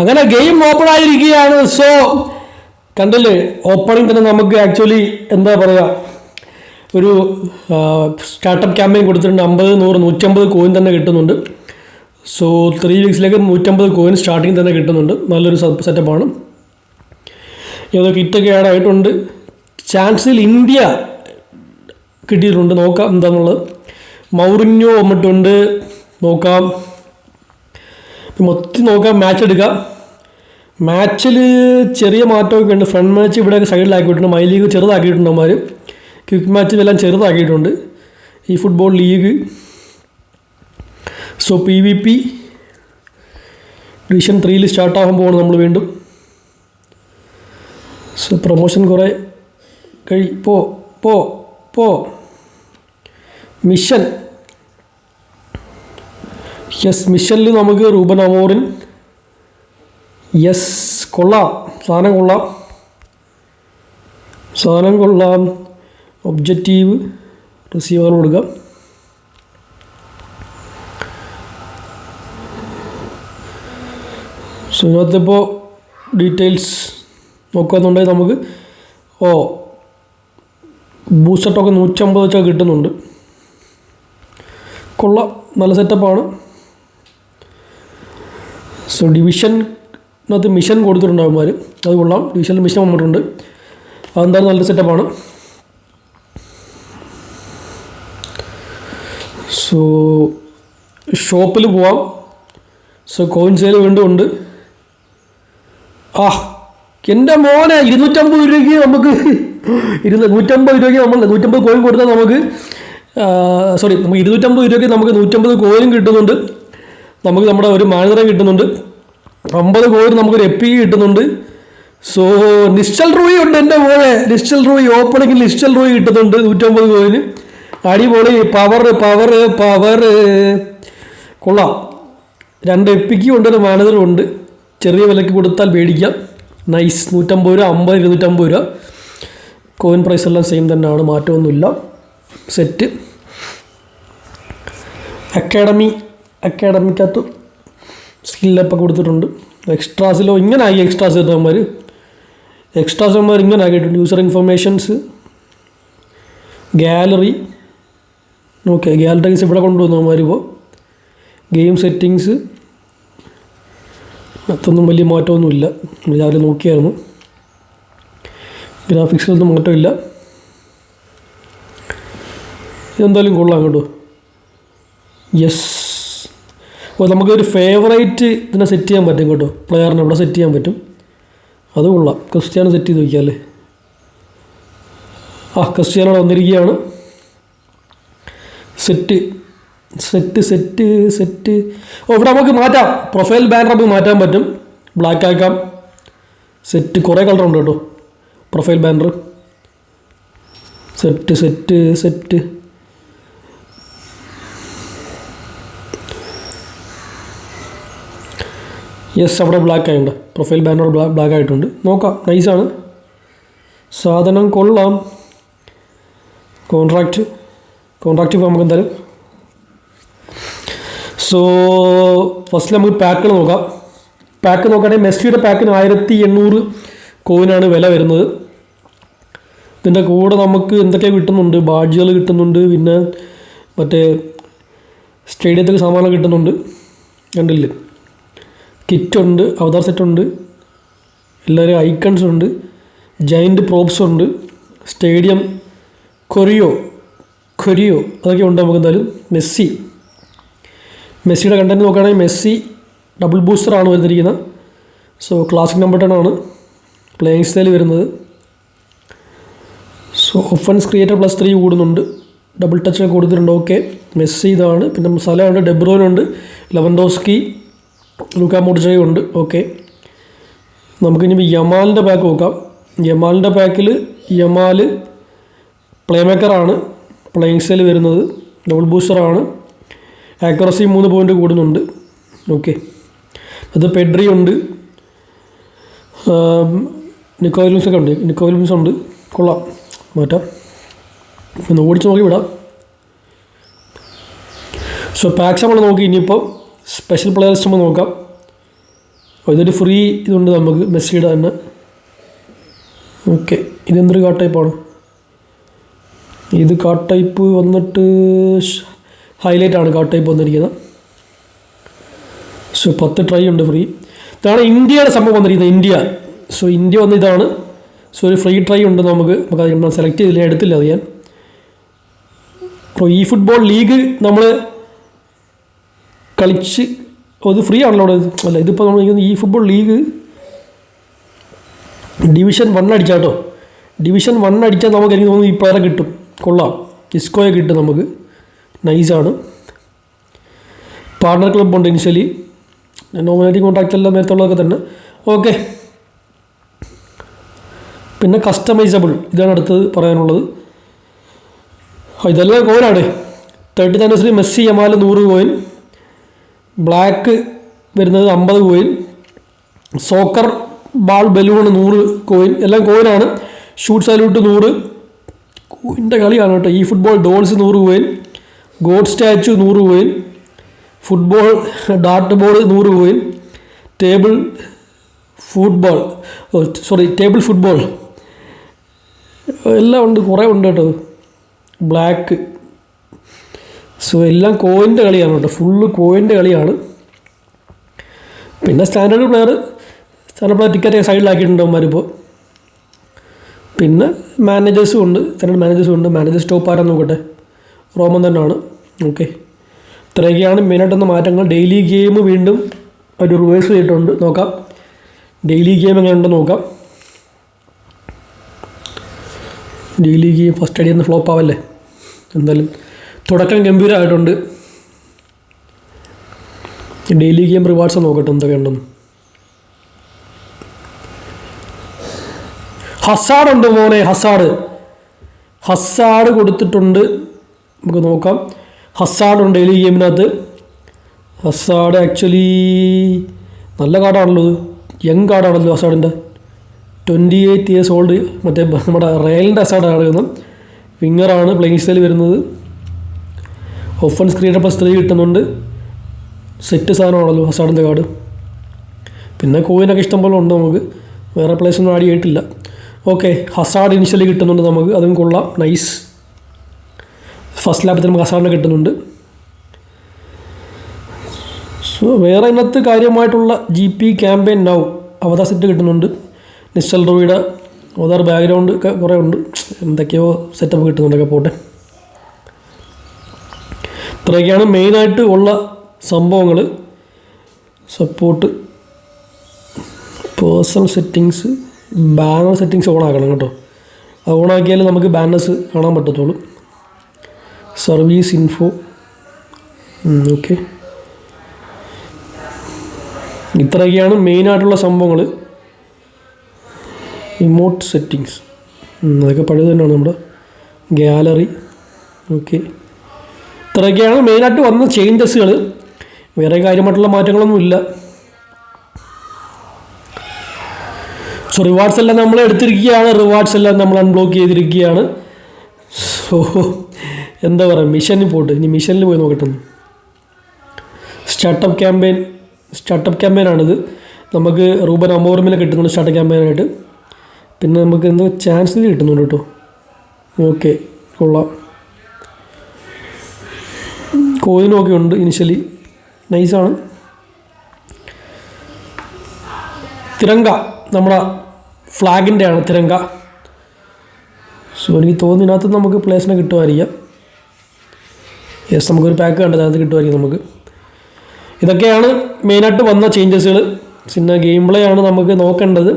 അങ്ങനെ game open ആയിരിക്കുകയാണ്. So കണ്ടില്ലേ? ഓപ്പണിംഗ് തന്നെ നമുക്ക് ആക്ച്വലി എന്താ പറയുക ഒരു സ്റ്റാർട്ടപ്പ് ക്യാമ്പയിൻ കൊടുത്തിട്ടുണ്ട്. അമ്പത് നൂറ് നൂറ്റമ്പത് കോയിൻ തന്നെ കിട്ടുന്നുണ്ട്. സോ ത്രീ വീക്സിലേക്ക് നൂറ്റമ്പത് കോയിൻ സ്റ്റാർട്ടിങ് തന്നെ കിട്ടുന്നുണ്ട്. നല്ലൊരു സെറ്റപ്പാണ് ഏതോ കിറ്റൊക്കെ ആഡ് ആയിട്ടുണ്ട്. ചാൻസിൽ ഇന്ത്യ കിട്ടിയിട്ടുണ്ട്. നോക്കാം എന്താണെന്നുള്ളത് മൗറിഞ്ഞോ വന്നിട്ടുണ്ട്. നോക്കാം. മൊത്തം നോക്കാം മാച്ച് എടുക്കുക മാച്ചിൽ ചെറിയ മാറ്റമൊക്കെ ഉണ്ട്. ഫ്രണ്ട് മാച്ച് ഇവിടെ സൈഡിലാക്കിയിട്ടുണ്ട്. മൈ ലീഗ് ചെറുതാക്കിയിട്ടുണ്ട് അവന്മാർ ക്വിക്ക് മാച്ചും എല്ലാം ചെറുതാക്കിയിട്ടുണ്ട്. ഈ football league so P V P division ത്രീയിൽ സ്റ്റാർട്ടാകാൻ പോകണം നമ്മൾ വീണ്ടും. സോ പ്രൊമോഷൻ കുറേ കഴി പോ പോ പോ. മിഷൻ യെസ് മിഷനിൽ നമുക്ക് റൂബൻ അമോറിൻ യെസ് കൊള്ളാം. സാധനം കൊള്ളാം. സാധനം കൊള്ളാം. ഒബ്ജക്റ്റീവ് റിസീവർ കൊടുക്കാം സോ ഇതിനകത്തിപ്പോൾ ഡീറ്റെയിൽസ് നോക്കുകയെന്നുണ്ടെങ്കിൽ നമുക്ക് ഓ ബൂസ്റ്റർ ടോക്കൺ നൂറ്റമ്പത് വെച്ചാൽ കിട്ടുന്നുണ്ട്. കൊള്ളാം. നല്ല സെറ്റപ്പാണ് സോ ഡിവിഷനകത്ത് മിഷൻ കൊടുത്തിട്ടുണ്ട് അവന്മാർ അത് കൊള്ളാം. ഡിവിഷനിൽ മിഷൻ വന്നിട്ടുണ്ട്. അതെന്തായാലും നല്ല സെറ്റപ്പാണ് സോ ഷോപ്പിൽ പോവാം. സോ കോയിൻ സെയിൽ വീണ്ടും ഉണ്ട്. ആ എന്റെ മോനെ ഇരുന്നൂറ്റമ്പത് രൂപയ്ക്ക് നമുക്ക് ഇരുന്ന് നൂറ്റമ്പത് രൂപയ്ക്ക് നമ്മൾ നൂറ്റമ്പത് കോയിൻ കൊടുത്താൽ നമുക്ക് സോറി നമുക്ക് ഇരുന്നൂറ്റമ്പത് രൂപയ്ക്ക് നമുക്ക് നൂറ്റമ്പത് കോയിനും കിട്ടുന്നുണ്ട്. നമുക്ക് നമ്മുടെ ഒരു മാനേജറെ കിട്ടുന്നുണ്ട്. അമ്പത് കോടി നമുക്കൊരു എപ്പി കിട്ടുന്നുണ്ട്. സോ നിശ്ചൽ റൂയി ഉണ്ട് എന്റെ പോലെ നിശ്ചൽ റൂയി ഓപ്പണിങ്ങിൽ നിശ്ചൽ റൂയി കിട്ടുന്നുണ്ട് നൂറ്റമ്പത് കോയിന് അടിപൊളി പവർ പവർ പവർ കൊള്ളാം. രണ്ട് എപ്പിക്കും ഉണ്ട് ഒരു മാനേജറും ഉണ്ട്. ചെറിയ വിലക്ക് കൊടുത്താൽ മേടിക്കാം. നൈസ് നൂറ്റമ്പത് രൂപ അമ്പത് ഇരുന്നൂറ്റമ്പത് രൂപ. കോയിൻ പ്രൈസ് എല്ലാം സെയിം തന്നെയാണ് മാറ്റമൊന്നുമില്ല. സെറ്റ് അക്കാഡമി അക്കാഡമിക്കകത്ത് സ്കില്ലപ്പൊക്കെ കൊടുത്തിട്ടുണ്ട്. എക്സ്ട്രാസിലോ ഇങ്ങനെ ആയി എക്സ്ട്രാസ് കിട്ടുന്നവന്മാർ എക്സ്ട്രാസ് അവന്മാർ ഇങ്ങനെ ആക്കിയിട്ടുണ്ട് user informations gallery okay galleries ഇവിടെ കൊണ്ടുവന്നു അവന്മാർ ഇപ്പോൾ ഗെയിം സെറ്റിങ്സ് അതൊന്നും വലിയ മാറ്റമൊന്നുമില്ല. നമ്മൾ രാവിലെ നോക്കിയായിരുന്നു. ഗ്രാഫിക്സിലൊന്നും മാറ്റമില്ല. ഇതെന്തായാലും കൊള്ളാം കേട്ടോ. യെസ് അപ്പോൾ നമുക്കൊരു ഫേവറേറ്റ് ഇതിനെ സെറ്റ് ചെയ്യാൻ പറ്റും കേട്ടോ. പ്ലെയറിനെ ഇവിടെ സെറ്റ് ചെയ്യാൻ പറ്റും. അത് കൊള്ളാം. ക്രിസ്ത്യാനോ സെറ്റ് ചെയ്ത് നോക്കിയാൽ ആ ക്രിസ്ത്യാനോ വന്നിരിക്കുകയാണ്. സെറ്റ് സെറ്റ് സെറ്റ് സെറ്റ് ഓ ഇവിടെ നമുക്ക് മാറ്റാം. പ്രൊഫൈൽ ബാനർ നമുക്ക് മാറ്റാൻ പറ്റും. ബ്ലാക്ക് ആക്കാം. സെറ്റ് കുറേ കളർ ഉണ്ട് കേട്ടോ. Profile banner set set set yes അവിടെ ബ്ലാക്ക് ആയിട്ടുണ്ട്. പ്രൊഫൈൽ ബാനർ ബ്ലാക്ക് ആയിട്ടുണ്ട്. നോക്കാം. നൈസാണ് സാധനം കൊള്ളാം. കോൺട്രാക്റ്റ് കോൺട്രാക്റ്റ് ഇപ്പോൾ നമുക്ക് എന്തായാലും. സോ ഫസ്റ്റ് നമുക്ക് പാക്കുകൾ നോക്കാം. പാക്ക് നോക്കുകയാണെങ്കിൽ മെസ്സിയുടെ പാക്കിന് ആയിരത്തി എണ്ണൂറ് കോയിനാണ് വില വരുന്നത്. ഇതിന്റെ കൂടെ നമുക്ക് എന്തൊക്കെ കിട്ടുന്നുണ്ട്? ബാഡ്ജുകൾ കിട്ടുന്നുണ്ട്. പിന്നെ മറ്റേ സ്റ്റേഡിയത്തിൽ സാമാനം കിട്ടുന്നുണ്ട്. കണ്ടില്ലേ? കിറ്റുണ്ട് അവതാർ സെറ്റുണ്ട് എല്ലാവരും ഐക്കൺസ് ഉണ്ട് ജൈന്റ് പ്രോപ്സ് ഉണ്ട് സ്റ്റേഡിയം കൊറിയോ കൊരിയോ അതൊക്കെ ഉണ്ട് നമുക്ക് എന്തായാലും. മെസ്സി. മെസ്സിയുടെ കണ്ടന്റ് നോക്കുകയാണെങ്കിൽ മെസ്സി ഡബിൾ ബൂസ്റ്ററാണ് വരുന്നിരിക്കുന്നത്. സോ ക്ലാസിക് നമ്പർ ടെൻ ആണ് പ്ലേയിങ് സ്റ്റൈൽ വരുന്നത്. So offence creator plus three കൂടുന്നുണ്ട്. ഡബിൾ ടച്ച് ഒക്കെ കൊടുത്തിട്ടുണ്ട്. ഓക്കെ മെസ്സി ഇതാണ്. പിന്നെ സലയുണ്ട് ഡെബ്രോനുണ്ട് ലെവൻഡോസ്കി ലൂക്കാ മോഡിച്ചയും ഉണ്ട്. ഓക്കെ നമുക്കിനി യമാലിന്റെ പാക്ക് നോക്കാം. യമാലിന്റെ പാക്കിൽ യമാൽ പ്ലേ മേക്കറാണ് പ്ലേയിങ് സെൽ വരുന്നത്. ഡബിൾ ബൂസ്റ്ററാണ് ആക്യുറസി മൂന്ന് പോയിന്റ് കൂടുന്നുണ്ട്. ഓക്കെ അത് പെഡ്രി ഉണ്ട്. നിക്കോ ഒക്കെ ഉണ്ട്. നിക്കോ ഉണ്ട്. കൊള്ളാം. മാറ്റാം. ഒന്ന് ഓടിച്ച് നോക്കി വിടാം സോ പാക്സ് നമ്മൾ നോക്കി. ഇനിയിപ്പോൾ സ്പെഷ്യൽ പ്ലെയർ നമ്മൾ നോക്കാം. ഇതൊരു ഫ്രീ ഇതുണ്ട് നമുക്ക് മെസ്സിയുടെ തന്നെ. ഓക്കെ ഇതെന്തൊരു കാർഡ് ടൈപ്പാണ് ഇത് കാർഡ് ടൈപ്പ് വന്നിട്ട് ഹൈലൈറ്റ് ആണ് കാർഡ് ടൈപ്പ് വന്നിരിക്കുന്നത്. സോ പത്ത് ട്രൈ ഉണ്ട് ഫ്രീ ഇതാണ് ഇന്ത്യയുടെ സംഭവം വന്നിരിക്കുന്നത് ഇന്ത്യ. സോ ഇന്ത്യ വന്ന ഇതാണ്. സോ ഒരു ഫ്രീ ട്രൈ ഉണ്ട് നമുക്ക്. നമുക്ക് അത് സെലക്ട് ചെയ്തില്ല എടുത്തില്ല അത് ഞാൻ. അപ്പോൾ ഈ ഫുട്ബോൾ ലീഗ് നമ്മൾ കളിച്ച് അത് ഫ്രീ ആണല്ലോ അവിടെ. അല്ല ഇതിപ്പോൾ നമ്മൾ ഈ ഫുട്ബോൾ ലീഗ് ഡിവിഷൻ വൺ അടിച്ചാട്ടോ ഡിവിഷൻ വൺ അടിച്ചാൽ നമുക്ക് എനിക്ക് തോന്നുന്നു ഈ പ്ലെയറെ കിട്ടും. കൊള്ളാം. ഇസ്കോയെ കിട്ടും നമുക്ക്. നൈസാണ് പാർട്ണർ ക്ലബ് ഉണ്ട് ഇനിഷ്യലി നോമിനേറ്റിംഗ് കോൺട്രാക്റ്റ് എല്ലാം നേരത്തുള്ളതൊക്കെ തന്നെ. ഓക്കെ പിന്നെ കസ്റ്റമൈസബിൾ ഇതാണ് അടുത്തത് പറയാനുള്ളത്. ഇതെല്ലാം കോയിനാണ് തേർട്ടി ആനിവേഴ്സറി മെസ്സി യമാൽ നൂറ് കോയിൻ ബ്ലാക്ക് വരുന്നത് അമ്പത് കോയിൻ സോക്കർ ബാൾ ബലൂൺ നൂറ് കോയിൻ എല്ലാം കോയിനാണ് ഷൂട്ട് സാലൂട്ട് നൂറ്. കോയിന്റെ കളിയാണ് കേട്ടോ. ഈ ഫുട്ബോൾ ഡോൾസ് നൂറ് കോയിൻ ഗോഡ് സ്റ്റാച്ചു നൂറ് കോയിൻ ഫുട്ബോൾ ഡാർട്ട് ബോൾ നൂറ് coin table football sorry table football എല്ലാം ഉണ്ട്. കുറേ ഉണ്ട് കേട്ടോ. ബ്ലാക്ക് സോ എല്ലാം കോയിന്റെ കളിയാണ് കേട്ടോ. ഫുള്ള് കോയിന്റെ കളിയാണ്. പിന്നെ standard player standard player ticket സൈഡിലാക്കിയിട്ടുണ്ട് അവന്മാരിപ്പോൾ പിന്നെ മാനേജേഴ്സും ഉണ്ട്. സ്റ്റാൻഡേർഡ് മാനേജേഴ്സും ഉണ്ട്. മാനേജേഴ്സ് ടോപ്പ് ആരാന്ന് നോക്കട്ടെ. റോമൻ തന്നെയാണ്. ഓക്കെ ഇത്രയൊക്കെയാണ് മെയിനായിട്ടുള്ള മാറ്റങ്ങൾ. ഡെയിലി ഗെയിം വീണ്ടും ഒരു റിവേഴ്സ് ചെയ്തിട്ടുണ്ട്. നോക്കാം. ഡെയിലി ഗെയിം എങ്ങനെയുണ്ടെന്ന് നോക്കാം. ഡെയിലി ഗെയിം ഫസ്റ്റ് അടി നിന്ന് ഫ്ലോപ്പ് ആവല്ലേ? എന്തായാലും തുടക്കം ഗംഭീരമായിട്ടുണ്ട് ഡെയിലി ഗെയിം റിവാർഡ്സ് നോക്കട്ടെ എന്തൊക്കെ ഉണ്ടെന്ന്. ഹസാഡ് ഉണ്ട് മോനെ ഹസാഡ് ഹസാഡ് കൊടുത്തിട്ടുണ്ട്. നമുക്ക് നോക്കാം. ഹസാഡ് ഉണ്ട് ഡെയിലി ഗെയിമിനകത്ത് ഹസാഡ് ആക്ച്വലി നല്ല കാർഡാണല്ലോ യങ് കാർഡാണല്ലോ ഹസാഡിന്റെ ട്വന്റി എയ്റ്റ് ഇയേഴ്സ് ഓൾഡ് മറ്റേ നമ്മുടെ റയലിന്റെ ഹസാഡാണ് വരുന്നത് വിങ്ങറാണ് പ്ലേയിങ് സ്റ്റൈൽ വരുന്നത്. ഒഫൻ സ്ക്രീൻ പ്ലസ് ത്രീ കിട്ടുന്നുണ്ട്. സെറ്റ് സാധനമാണല്ലോ ഹസാഡിന്റെ കാർഡ് പിന്നെ കോയിനൊക്കെ ഇഷ്ടംപോലെ ഉണ്ട് നമുക്ക്. വേറെ പ്ലേസ് ഒന്നും ആഡ് ചെയ്തിട്ടില്ല. ഓക്കെ ഹസാഡ് ഇനിഷ്യലി കിട്ടുന്നുണ്ട് നമുക്ക്. അതും കൊള്ളാം. നൈസ് ഫസ്റ്റ് ലാപ്പത്തിൽ നമുക്ക് ഹസാഡിനെ കിട്ടുന്നുണ്ട്. സോ വേറെ ഇന്നത്തെ കാര്യമായിട്ടുള്ള G P campaign now avatar set കിട്ടുന്നുണ്ട്. നിശ്ചൽ റോയുടെ അവതാർ ബാക്ക്ഗ്രൗണ്ട് കുറേ ഉണ്ട്. എന്തൊക്കെയോ സെറ്റപ്പ് കിട്ടുന്നുണ്ടൊക്കെ പോട്ടെ. ഇത്രയൊക്കെയാണ് മെയിനായിട്ട് ഉള്ള സംഭവങ്ങൾ support personal settings banner settings ഓണാക്കണം കേട്ടോ. അത് ഓൺ ആക്കിയാലേ നമുക്ക് ബാനേഴ്സ് കാണാൻ പറ്റത്തുള്ളൂ. സർവീസ് ഇൻഫോ ഓക്കെ ഇത്രയൊക്കെയാണ് മെയിനായിട്ടുള്ള സംഭവങ്ങൾ ഇമോട്ട് സെറ്റിങ്സ് അതൊക്കെ പഴയത് തന്നെയാണ് നമ്മുടെ ഗാലറി ഓക്കെ ഇത്രയൊക്കെയാണ് മെയിനായിട്ട് വന്ന ചേഞ്ചസുകൾ വേറെ കാര്യമായിട്ടുള്ള മാറ്റങ്ങളൊന്നും ഇല്ല. സോ റിവാർഡ്സ് എല്ലാം നമ്മൾ എടുത്തിരിക്കുകയാണ്. റിവാർഡ്സ് എല്ലാം നമ്മൾ അൺബ്ലോക്ക് ചെയ്തിരിക്കുകയാണ്. സോ എന്താ പറയുക മിഷനിൽ പോട്ട്. ഇനി മിഷനിൽ പോയി നോക്കട്ടെ. സ്റ്റാർട്ടപ്പ് ക്യാമ്പയിൻ സ്റ്റാർട്ടപ്പ് ക്യാമ്പയിനാണിത് നമുക്ക് റൂബൻ അമോർമിനെ കിട്ടുന്നുണ്ട് സ്റ്റാർട്ടപ്പ് ക്യാമ്പയിനായിട്ട് പിന്നെ നമുക്ക് എന്തോ ചാൻസ് കിട്ടുന്നുണ്ട് കേട്ടോ. ഓക്കെ കൊള്ളാം. കോയിനും ഒക്കെ ഉണ്ട് ഇനിഷ്യലി നൈസാണ് തിരങ്ക. നമ്മുടെ ഫ്ലാഗിന്റെ ആണ് തിരങ്ക. സോ എനിക്ക് തോന്നുന്നു നമുക്ക് പ്ലേസിനെ കിട്ടുമായിരിക്കാം. യെസ് നമുക്കൊരു പാക്ക് കണ്ടത് അതിനകത്ത് കിട്ടുമായിരിക്കും നമുക്ക്. ഇതൊക്കെയാണ് മെയിനായിട്ട് വന്ന ചേഞ്ചസുകൾ പിന്നെ ഗെയിം പ്ലേ ആണ് നമുക്ക് നോക്കേണ്ടത്.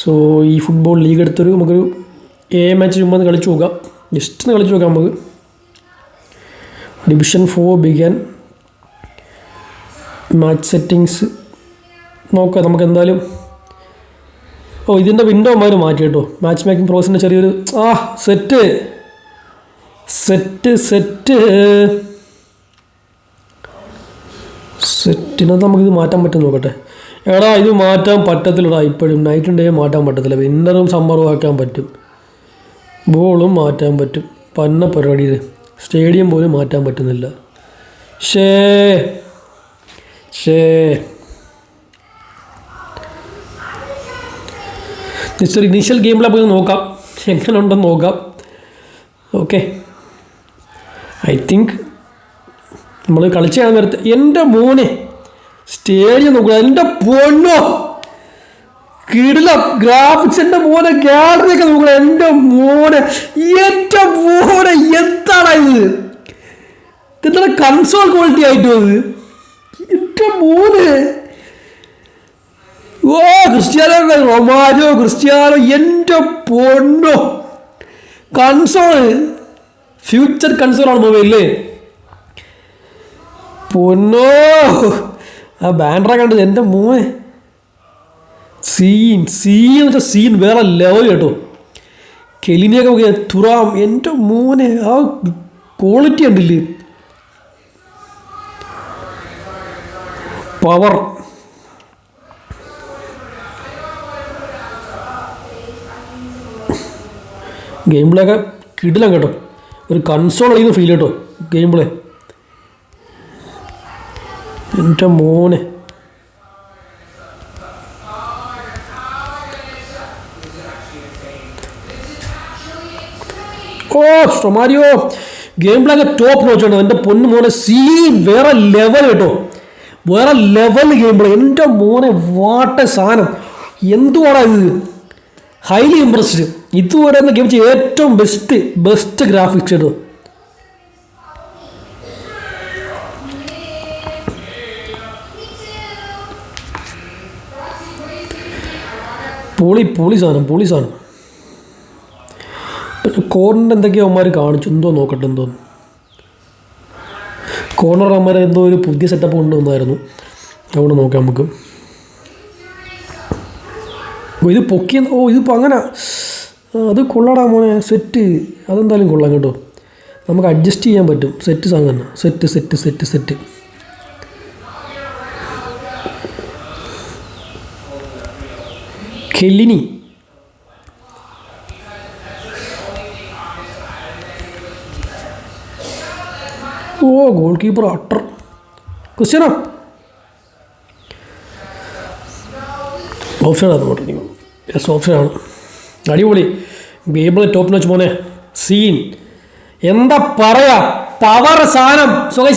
സോ ഈ ഫുട്ബോൾ ലീഗ് എടുത്തൊരു നമുക്കൊരു എ മാച്ച് ചുമ്മാ കളിച്ചു നോക്കാം. ജസ്റ്റ് ഒന്ന് കളിച്ച് നോക്കാം നമുക്ക്. Division four begin match settings നോക്കാം നമുക്ക് എന്തായാലും ഓ ഇതിന്റെ വിൻഡോ മാറി മാറ്റി കേട്ടോ മാച്ച് മേക്കിംഗ് പ്രോസസ്സിന്റെ ചെറിയൊരു ആ സെറ്റ് സെറ്റ് സെറ്റ് സെറ്റിനകത്ത് നമുക്കിത് മാറ്റാൻ പറ്റും നോക്കട്ടെ. എടാ ഇത് മാറ്റാൻ പറ്റത്തില്ലടാ ഇപ്പോഴും. നൈറ്റ് ഡേ മാറ്റാൻ പറ്റത്തില്ല. വിന്നറും സമ്മറും ആക്കാൻ പറ്റും. ബോളും മാറ്റാൻ പറ്റും. പന്ന പരിപാടി ഇത്. സ്റ്റേഡിയം പോലും മാറ്റാൻ പറ്റുന്നില്ല. ഷേ. ഷേ. സോറി ഇനീഷ്യൽ ഗെയിമിലെ പോയി നോക്കാം. എങ്ങനെ ഉണ്ടെന്ന് നോക്കാം. ഓക്കെ ഐ തിങ്ക് നമ്മൾ കളിച്ച് കാണുന്ന നേരത്തെ എന്റെ മോനെ സ്റ്റേഡിയം നോക്കുക എന്റെ പൊണ്ണോ കിടില ഗ്രാഫിക്സിന്റെ മോനെ ഗാലറി ഒക്കെ നോക്കുക എന്റെ മോനെ എന്റെ മോനെ എന്താണ് ഇത്? എന്താണ് കൺസോൾ ക്വാളിറ്റി ആയിട്ട് അത് എന്റെ മോനെ. ഓ ക്രിസ്ത്യാനോ റൊമാനോ ക്രിസ്ത്യാനോ എന്റെ പൊണ്ണോ കൺസോൾ ഫ്യൂച്ചർ കൺസോളാണ് മൊബൈലില്ലേ പൊന്നോ. ആ ബാൻഡറ കണ്ടത് എന്റെ മോനെ. സീൻ സീൻ എന്ന് വെച്ചാൽ സീൻ വേറെ ലെവൽ കേട്ടോ. കെലിനിയൊക്കെ നോക്കിയ തുറാം എന്റെ മോനെ ആ ക്വാളിറ്റി ഉണ്ടില്ലേ പവർ ഗെയിം പ്ലേ ഒക്കെ കിടിലം കേട്ടോ. ഒരു കൺസോൾ കളിക്കുന്ന ഫീൽ കേട്ടോ ഗെയിം പ്ലേ എന്റെ മോനെ. Oh Romario game play top നോച്ചാണ് എന്റെ പൊന്നു മോനെ സീ വേറെ ലെവൽ കേട്ടോ. വേറെ ലെവൽ ഗെയിം പ്ലേ എന്റെ മോനെ വാട്ട സാധനം എന്തുവാടാ ഇത്? ഹൈലി ഇമ്പ്രസ്ഡ് ഇതുവരെ എന്ന് ഗെയിം ഏറ്റവും ബെസ്റ്റ് ബെസ്റ്റ് ഗ്രാഫിക്സ് കേട്ടോ. പൊളി പൊളി സാധനം പൊളി സാധനം. പിന്നെ കോർണർ എന്തൊക്കെയോ അവന്മാർ കാണിച്ചു എന്തോ നോക്കട്ടെ എന്തോ. കോർണർ അവന്മാർ എന്തോ ഒരു പുതിയ സെറ്റപ്പ് കൊണ്ടുവന്നായിരുന്നു. അവിടെ നോക്കാം നമുക്ക്. ഇത് പൊക്കിയ ഓ ഇതിപ്പോൾ അങ്ങനെ അത് കൊള്ളടാ മോനെ സെറ്റ് അതെന്തായാലും കൊള്ളാം കേട്ടോ. നമുക്ക് അഡ്ജസ്റ്റ് ചെയ്യാൻ പറ്റും. സെറ്റ് സാധനം തന്നെ. Set set set set Chiellini oh goal keeper utter Cristiano ഓപ്ഷനാണ് പറഞ്ഞു യെസ് ഓപ്ഷനാണ് അടിപൊളി. ബേബിൾ ടോപ്പ് നോച്ച് മോനെ. സീൻ എന്താ പറയാ? പവർ സാധനം. സുഖം